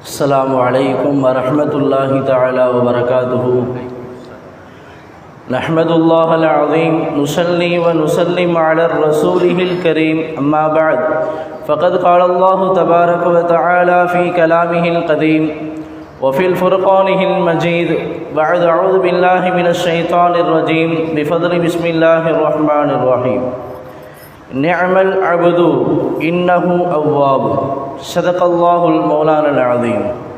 السلام عليكم ورحمة الله تعالى وبركاته. نحمد الله العظيم نصلی ونسلم على علی الرسول الکریم أما بعد فقد قال الله تبارك وتعالى في كلامه القديم وفي الفرقانه المجيد بعد أعوذ بالله من الشيطان الرجيم بفضل بسم الله الرحمن الرحيم. نعم العبد إنه أواب. சதகல்லாஹுல் மௌலானல் அதையும்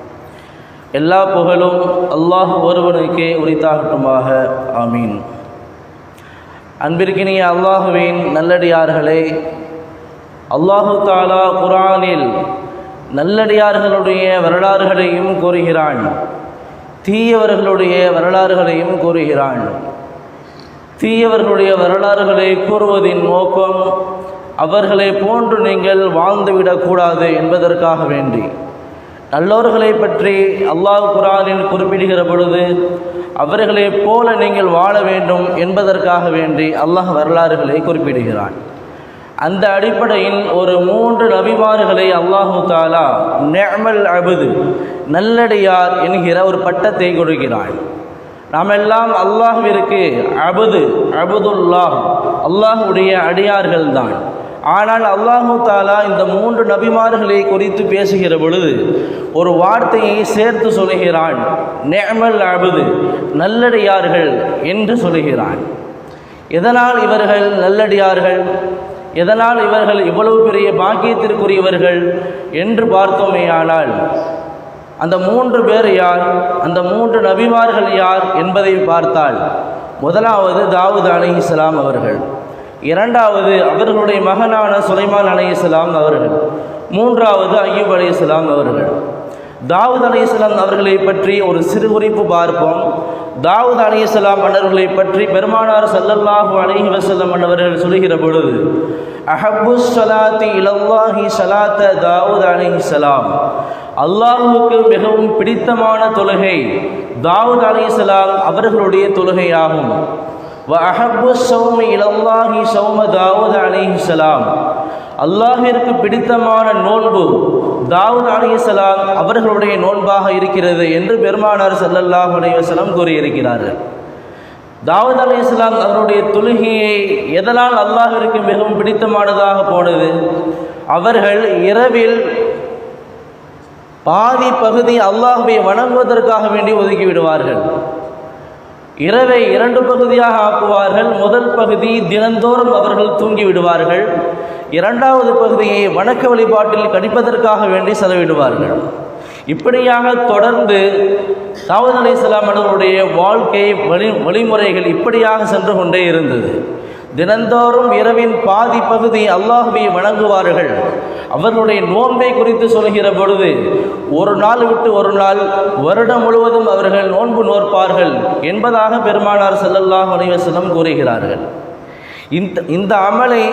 எல்லா புகழும் அல்லாஹ் ஒருவனுக்கே உரித்தாகட்டுமாக. ஆமீன். அன்பிற்கினிய அல்லாஹுவின் நல்லடியார்களே அல்லாஹு தாலா குரானில் நல்லடியார்களுடைய வரலாறுகளையும் கூறுகிறான். தீயவர்களுடைய வரலாறுகளையும் கூறுகிறான். தீயவர்களுடைய வரலாறுகளை கூறுவதின் நோக்கம் அவர்களை போன்று நீங்கள் வாழ்ந்துவிடக்கூடாது என்பதற்காக வேண்டி. நல்லோர்களை பற்றி அல்லாஹ் குரானில் குறிப்பிடுகிற பொழுது அவர்களைப் போல நீங்கள் வாழ வேண்டும் என்பதற்காக வேண்டி அல்லாஹ் வரலாறுகளை குறிப்பிடுகிறான். அந்த அடிப்படையில் ஒரு மூன்று நபிமார்களை அல்லாஹு தாலா நெமல் அபுது நல்லடியார் என்கிற ஒரு பட்டத்தை கொடுக்கிறான். நாம் எல்லாம் அல்லாஹுவிற்கு அபுது அபுதுல்லாஹ் அல்லாஹுடைய அடியார்கள்தான். ஆனால் அல்லாஹு தாலா இந்த மூன்று நபிமார்களை குறித்து பேசுகிற பொழுது ஒரு வார்த்தையை சேர்த்து சொல்கிறான் நேமல் அபுது நல்லடியார்கள் என்று சொல்கிறான் எதனால் இவர்கள் நல்லடியார்கள்? எதனால் இவர்கள் இவ்வளவு பெரிய பாக்கியத்திற்குரியவர்கள் என்று பார்த்தோமேயானால் அந்த மூன்று பேர் யார்? அந்த மூன்று நபிமார்கள் யார் என்பதை பார்த்தால் முதலாவது தாவூத் அலி இஸ்லாம் அவர்கள். இரண்டாவது அவர்களுடைய மகனான சுலைமான் அலி இஸ்லாம் அவர்கள். மூன்றாவது ஐயூப் அலி இஸ்லாம் அவர்கள். தாவூத் அலி இஸ்லாம் அவர்களை பற்றி ஒரு சிறு குறிப்பு பார்ப்போம். தாவூத் அலி இஸ்லாம் மன்னர்களை பற்றி பெருமானார் சல்லல்லாஹு அலி வசல்லம் மன்னவர்கள் சொல்லுகிற பொழுது அஹபு சலாத்தி இலல்லாஹி சலாத்த தாவூத் அலி இஸ்லாம் அல்லாஹுக்கு மிகவும் பிடித்தமான தொழுகை தாவூத் அலி இஸ்லாம் அவர்களுடைய தொழுகையாகும். வ அஹபு சௌமி இலல்லாஹி சௌம தாவூத் அலி அல்லாஹிற்கு பிடித்தமான நோன்பு தாவூத் அலிசலாம் அவர்களுடைய நோன்பாக இருக்கிறது என்று பெருமானார் சல்லல்லாஹ் அலைவசலம் கூறியிருக்கிறார்கள். தாவூத் அலி அவருடைய தொழுகையை எதனால் அல்லாஹிற்கு மிகவும் பிடித்தமானதாக போனது? அவர்கள் இரவில் பாதி பகுதி அல்லாஹுவை வணங்குவதற்காக வேண்டி ஒதுக்கி விடுவார்கள். இரவை இரண்டு பகுதியாக ஆக்குவார்கள். முதல் பகுதி தினந்தோறும் அவர்கள் தூங்கி விடுவார்கள். இரண்டாவது பகுதியை வணக்க வழிபாட்டில் கணிப்பதற்காக வேண்டி செலவிடுவார்கள். இப்படியாக தொடர்ந்து தாவூத் அலி இஸ்லாம் அவர்களுடைய வாழ்க்கை வழி வழிமுறைகள் இப்படியாக சென்று கொண்டே இருந்தது. தினந்தோறும் இரவின் பாதி பகுதி அல்லாஹுவை வணங்குவார்கள். அவர்களுடைய நோன்பை குறித்து சொல்கிற பொழுது ஒரு நாள் விட்டு ஒரு நாள் வருடம் முழுவதும் அவர்கள் நோன்பு நோற்பார்கள் என்பதாக பெருமானார் செல்லல்லாஹ் அலைவசனம் கூறுகிறார்கள். இந்த இந்த அமலை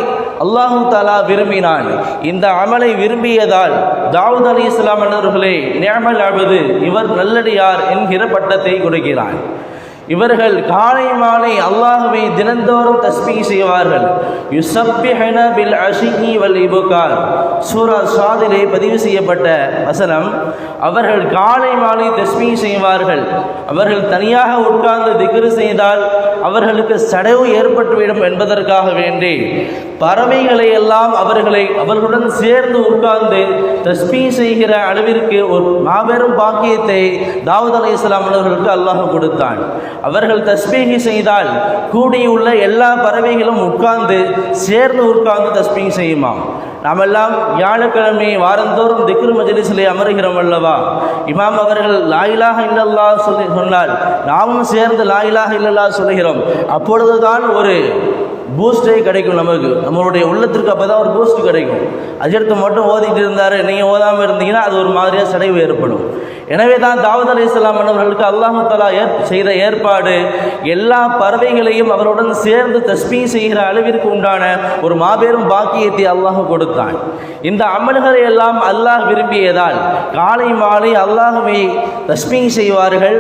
அல்லாஹு தாலா விரும்பினான். இந்த அமலை விரும்பியதால் தாவூத் அலி இஸ்லாம் அவர்களே நேமல் ஆவது இவர் நல்லடியார் என்கிற பட்டத்தை கொடுக்கிறான். இவர்கள் காலை மாலை அல்லாஹுவை தினந்தோறும் தஸ்மீ செய்வார்கள். யுசப்பிஹன பில் அஷிஹி வல் இபுகார். சூரா சாதிலே பதிவு செய்யப்பட்ட வசனம் அவர்கள் காலை மாலை தஸ்மீ செய்வார்கள். அவர்கள் தனியாக உட்கார்ந்து திக்ரு செய்தால் அவர்களுக்கு சடவு ஏற்பட்டுவிடும் என்பதற்காக வேண்டி பறவைகளை எல்லாம் அவர்களை அவர்களுடன் சேர்ந்து உட்கார்ந்து தஸ்மீ செய்கிற அளவிற்கு ஒரு மாபெரும் பாக்கியத்தை தாவூத் அலி இஸ்லாம் அவர்களுக்கு அல்லாஹ் கொடுத்தான். அவர்கள் தஸ்பீகி செய்தால் கூடியுள்ள எல்லா பறவைகளும் உட்கார்ந்து சேர்ந்து உட்கார்ந்து தஸ்பீகி செய்யுமாம். நாமெல்லாம் வியாழக்கிழமை வாரந்தோறும் திக்ரு மஜலிசிலே அமருகிறோம் அல்லவா? இமாம் அவர்கள் லாயிலாக இல்லல்லா சொல்லி சொன்னால் நாமும் சேர்ந்து லாயிலாக இல்லல்லா சொல்லுகிறோம். அப்பொழுதுதான் ஒரு பூஸ்டே கிடைக்கும் நமக்கு. நம்மளுடைய உள்ளத்திற்கு அப்போ தான் ஒரு பூஸ்ட் கிடைக்கும். அஜர்த்து மட்டும் ஓதிட்டு இருந்தார் நீங்கள் ஓதாமல் இருந்தீங்கன்னா அது ஒரு மாதிரியாக சடைவு ஏற்படும். எனவே தான் தாவூத் அலி இஸ்லாம் அவர்களுக்கு அல்லாஹாலா ஏற் செய்த ஏற்பாடு எல்லா பறவைகளையும் அவருடன் சேர்ந்து தஸ்மீ செய்கிற அளவிற்கு உண்டான ஒரு மாபெரும் பாக்கியத்தை அல்லாஹ் கொடுத்தான். இந்த அமல்களை எல்லாம் அல்லாஹ் விரும்பியதால் காலை மாலை அல்லாஹுவை தஸ்மீ செய்வார்கள்.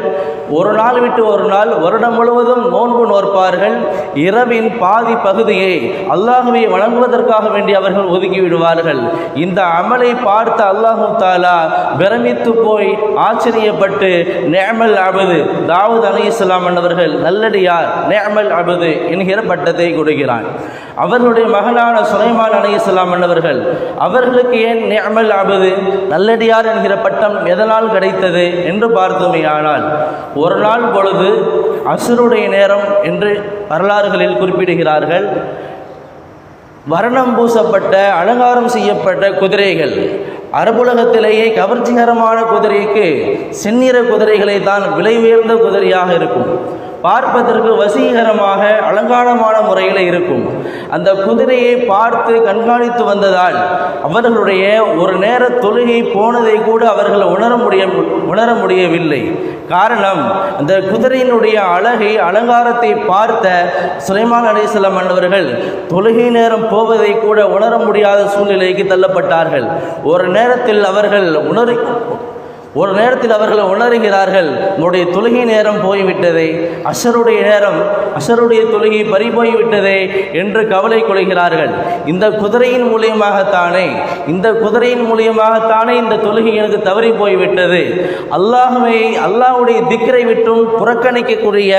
ஒரு நாள் விட்டு ஒரு நாள் வருடம் முழுவதும் நோன்பு நோற்பார்கள். இரவின் பாதி பகுதியை அல்லாஹுவை வணங்குவதற்காக வேண்டி அவர்கள் ஒதுக்கி விடுவார்கள். இந்த அமலை பார்த்த அல்லாஹு தாலா பிரமித்து போய் ஆச்சரியப்பட்டு நேமல் அபது. தாவூத் அலி இஸ்லாம் என்பவர்கள் நல்லடியார் நேமல் அபது என்கிற பட்டத்தை கொடுக்கிறான் அவர்களுடைய மகனான சுலைமான் அலி இஸ்லாம் என்பவர்கள் அவர்களுக்கு ஏன் நேமல் அபது நல்லடியார் என்கிற பட்டம் எதனால் கிடைத்தது என்று பார்த்துமையானால் ஒரு நாள் பொழுது அசுருடைய நேரம் என்று வரலாறுகளில் குறிப்பிடுகிறார்கள். வர்ணம் பூசப்பட்ட அலங்காரம் செய்யப்பட்ட குதிரைகள். அரபுலகத்திலேயே கவர்ச்சிகரமான குதிரைக்கு செந்நிற குதிரைகளை தான் விலை உயர்ந்த குதிரையாக இருக்கும். பார்ப்பதற்கு வசீகரமாக அலங்காரமான முறையில் இருக்கும். அந்த குதிரையை பார்த்து கண்காணித்து வந்ததால் அவர்களுடைய ஒரு நேர தொழுகை போனதை கூட அவர்கள் உணர முடிய உணர முடியவில்லை. காரணம் அந்த குதிரையினுடைய அழகை அலங்காரத்தை பார்த்த சுலைமான் அலிஸ்லாம் அன்னவர்கள் தொழுகை நேரம் போவதை கூட உணர முடியாத சூழ்நிலைக்கு தள்ளப்பட்டார்கள். ஒரு நேரத்தில் அவர்கள் உணர் ஒரு நேரத்தில் அவர்கள் உணர்கிறார்கள் உன்னுடைய தொழுகை நேரம் போய்விட்டதே அசருடைய நேரம் அசருடைய தொழுகை பறி போய்விட்டதே என்று கவலை கொள்கிறார்கள். இந்த குதிரையின் மூலியமாகத்தானே இந்த குதிரையின் மூலியமாகத்தானே இந்த தொழுகை எனக்கு தவறி போய்விட்டது. அல்லாஹுவை அல்லாஹுடைய திக்கரை விட்டும் புறக்கணிக்கக்கூடிய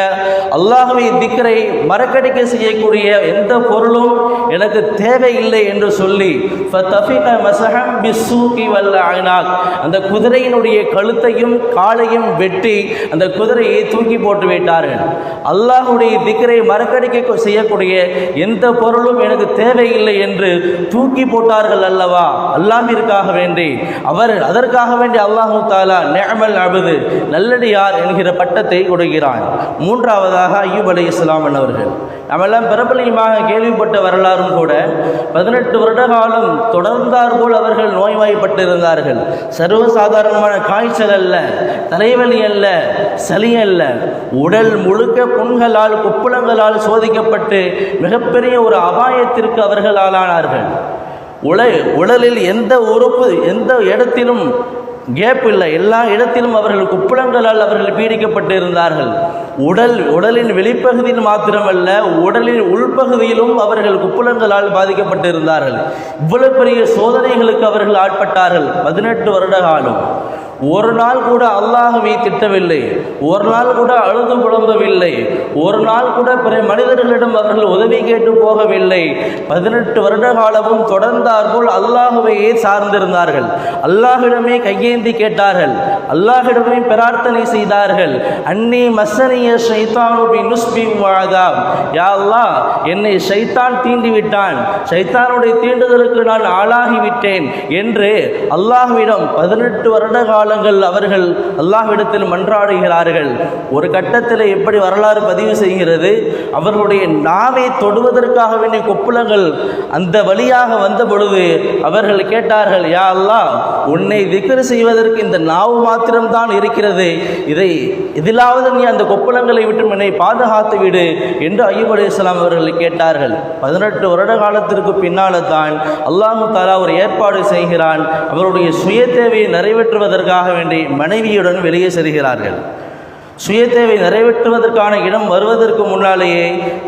அல்லாஹுவை திக்கரை மறக்கடிக்க செய்யக்கூடிய எந்த பொருளும் எனக்கு தேவையில்லை என்று சொல்லி வல்ல அந்த குதிரையினுடைய கழுத்தையும் காலையும் வெட்டி அந்த குதிரையை தூக்கி போட்டு விட்டார்கள் அல்லாஹுடைய திக்கரை மறக்கடிக்க செய்யக்கூடிய எந்த பொருளும் எனக்கு தேவையில்லை என்று தூக்கி போட்டார்கள் அல்லவா? அல்லாமிற்காக வேண்டி. அவர் அதற்காக வேண்டி அல்லாஹு தாலா நேமல் அபுது நல்லடியார் என்கிற பட்டத்தை கொடுக்கிறான் மூன்றாவதாக ஐயூப் அலி இஸ்லாம் அவர்கள் நம்மெல்லாம் பிரபலியமாக கேள்விப்பட்ட வரலாறும் கூட பதினெட்டு வருட காலம் தொடர்ந்தார் போல் அவர்கள் நோய்வாய்ப்பட்டிருந்தார்கள். சர்வசாதாரணமான காய்ச்சல் அல்ல தலைவலி அல்ல சளி அல்ல. உடல் முழுக்க புண்களால் குப்புளங்களால் சோதிக்கப்பட்டு மிகப்பெரிய ஒரு அபாயத்திற்கு அவர்கள் ஆளானார்கள் உல உடலில் எந்த உறுப்பு எந்த இடத்திலும் கேப் இல்லை. எல்லா இடத்திலும் அவர்கள் குப்புளங்களால் அவர்கள் பீடிக்கப்பட்டு இருந்தார்கள் உடல் உடலின் வெளிப்பகுதியில் மாத்திரமல்ல உடலின் உள்பகுதியிலும் அவர்கள் குப்புளங்களால் பாதிக்கப்பட்டு இருந்தார்கள் இவ்வளவு பெரிய சோதனைகளுக்கு அவர்கள் ஆட்பட்டார்கள். பதினெட்டு வருட காலம். ஒரு நாள் கூட அல்லாஹுவை திட்டவில்லை. ஒரு நாள் கூட அழுது புலம்பவில்லை. ஒரு நாள் கூட பிற மனிதர்களிடம் அவர்கள் உதவி கேட்டு போகவில்லை. பதினெட்டு வருட காலமும் தொடர்ந்தாற்போல் அல்லாஹுவையே சார்ந்திருந்தார்கள். அல்லாஹிடமே கையேந்தி கேட்டார்கள். அல்லாஹிடமே பிரார்த்தனை செய்தார்கள். அன்னி மசனிய ஷைத்தானுபி நுஸ்பி வாதாம் யா அல்லாஹ் என்னை ஷைத்தான் தீண்டி விட்டான் ஷைத்தானுடைய தீண்டுதலுக்கு நான் ஆளாகிவிட்டேன் என்று அல்லாஹ்விடம் பதினெட்டு வருட காலங்கள் அவர்கள் அல்லாஹ்விடத்தில் மன்றாடுகிறார்கள். ஒரு கட்டத்தில் எப்படி வரலாறு பதிவு செய்கிறது? அவர்களுடைய நாவை தொடுவதற்காக வேண்டிய கொப்புளங்கள் அந்த வழியாக வந்த பொழுது அவர்கள் கேட்டார்கள் யா அல்லாஹ் உன்னை திக்ரு செய்வதற்கு இந்த நாவு மாத்திரம்தான் இருக்கிறது. இதை இதிலாவது நீ அந்த கொப்புளங்களை விட்டு என்னை பாதுகாத்து விடு என்று ஐயூப் அலைஹிஸ்ஸலாம் அவர்கள் கேட்டார்கள். பதினெட்டு வருட காலத்திற்கு பின்னால தான் அல்லாஹு தாலா ஒரு ஏற்பாடு செய்கிறான். அவருடைய சுய தேவையை நிறைவேற்றுவதற்காக வேண்டி மனைவியுடன் வெளியே செல்கிறார்கள். சுய தேவை நிறைவேற்றுவதற்கான இடம் வருவதற்கு முன்னாலேயே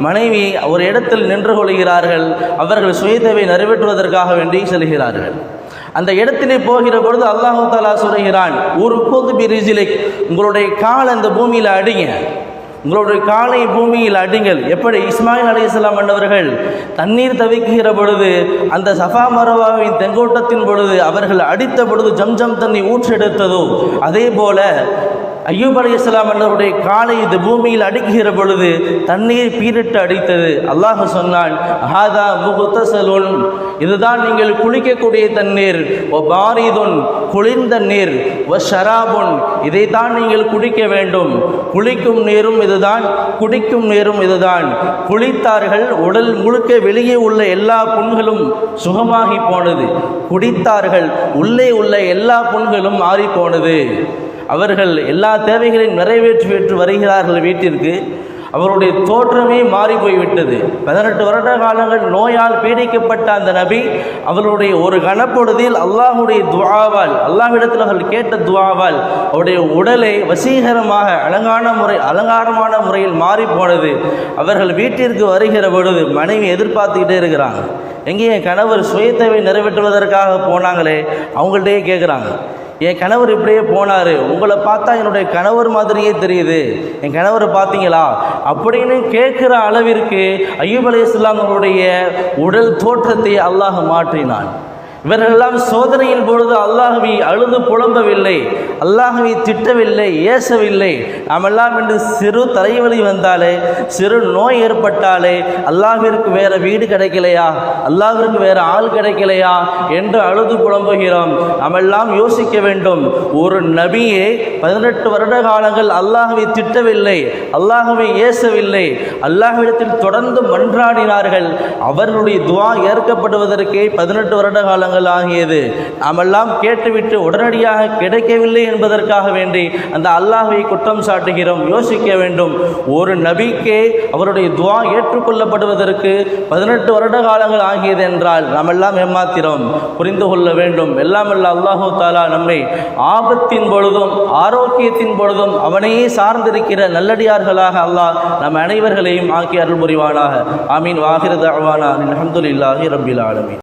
மனைவி ஒரு இடத்தில் நின்று கொள்கிறார்கள். அவர்கள் சுய தேவை நிறைவேற்றுவதற்காக வேண்டி செல்கிறார்கள். அந்த இடத்திலே போகிற பொழுது அல்லாஹு தாலா சொல்கிறான் ஒரு போது பிரிசிலிக் உங்களுடைய கால் அந்த பூமியில் அடிங்க. உங்களுடைய காலை பூமியில் அடிங்கள். எப்படி? இஸ்மாயில் அலைஹிஸ்ஸலாம் என்பவர்கள் தண்ணீர் தவிக்குகிற பொழுது அந்த சஃபா மரவாவின் தெங்கோட்டத்தின் பொழுது அவர்கள் அடித்த பொழுது ஜம் ஜம் தண்ணி ஊற்றெடுத்ததோ அதே போல ஐயூப் அலைஹிஸ்ஸலாம் என்பவருடைய காலை இந்த பூமியில் அடிக்குகிற பொழுது தண்ணீர் பீரிட்டு அடித்தது. அல்லாஹ் சொன்னான் ஹாதா முகுத்தசலுன் இதுதான் நீங்கள் குளிக்கக்கூடிய தண்ணீர். ஒ பாரிதுன் குளிர்ந்த நீர். ஒ ஷராபுன் இதைத்தான் நீங்கள் குடிக்க வேண்டும். குளிக்கும் நீரும் இதுதான் குடிக்கும் நீரும் இதுதான். குளித்தார்கள் உடல் முழுக்க வெளியே உள்ள எல்லா புண்களும் சுகமாகி போனது. குடித்தார்கள் உள்ளே உள்ள எல்லா புண்களும் மாறி போனது. அவர்கள் எல்லா தேவைகளையும் நிறைவேற்றி பெற்று வருகிறார்கள் வீட்டிற்கு. அவருடைய தோற்றமே மாறி போய்விட்டது. பதினெட்டு வருட காலங்கள் நோயால் பீடிக்கப்பட்ட அந்த நபி அவருடைய ஒரு கனப்பொழுதில் அல்லாஹுடைய துவாவால் அல்லாஹ்விடத்தில் அவர்கள் கேட்ட துவாவால் அவருடைய உடலை வசீகரமாக அலங்கான முறை அலங்காரமான முறையில் மாறி போனது. அவர்கள் வீட்டிற்கு வருகிற பொழுது மனைவி எதிர்பார்த்துக்கிட்டே இருக்கிறாங்க. எங்கே கணவர் சுயத்தேவை நிறைவேற்றுவதற்காக போனாங்களே அவங்கள்ட்டயே கேட்குறாங்க. என் கணவர் இப்படியே போனார். உங்களை பார்த்தா என்னுடைய கணவர் மாதிரியே தெரியுது. என் கணவரை பார்த்தீங்களா? அப்படின்னு கேட்குற அளவிற்கு ஐயூப் அலி இஸ்லாமர்களுடைய உடல் தோற்றத்தை அல்லாஹ் மாற்றினான். இவர்களெல்லாம் சோதனையின் பொழுது அல்லாஹவி அழுது புலம்பவில்லை அல்லாஹவி திட்டவில்லை ஏசவில்லை. நாமெல்லாம் இன்று சிறு தலைவலி வந்தாலே சிறு நோய் ஏற்பட்டாலே அல்லாஹிற்கு வேற வீடு கிடைக்கலையா? அல்லாஹிற்கு வேற ஆள் கிடைக்கலையா? என்று அழுது புலம்புகிறோம். நாமெல்லாம் யோசிக்க வேண்டும். ஒரு நபியே பதினெட்டு வருட காலங்கள் அல்லாஹ்வை திட்டவில்லை அல்லாஹவை ஏசவில்லை. அல்லாஹ்விடத்தில் தொடர்ந்து மன்றாடினார்கள். அவர்களுடைய துவா ஏற்கப்படுவதற்கே பதினெட்டு வருட காலங்கள் ஆகியது. நாமெல்லாம் கேட்டுவிட்டு உடனடியாக கிடைக்கவில்லை என்பதற்காக வேண்டி அந்த அல்லாஹை குற்றம் சாட்டுகிறோம் யோசிக்க வேண்டும். ஒரு நபிக்கே அவருடைய துவா ஏற்றுக்கொள்ளப்படுவதற்கு பதினெட்டு வருட காலங்கள் ஆகியது என்றால் நாமெல்லாம் ஏமாத்திரம் புரிந்து கொள்ள வேண்டும். எல்லாம் அல்லாஹு தாலா நம்மை ஆபத்தின் பொழுதும் ஆரோக்கியத்தின் பொழுதும் அவனையே சார்ந்திருக்கிற நல்லடியார்களாக அல்லாஹ் நம் அனைவர்களையும் ஆக்கி அருள் புரிவானாக ஆமீன் வாகிரத அவானா அலமதுல்லாஹி ரபில்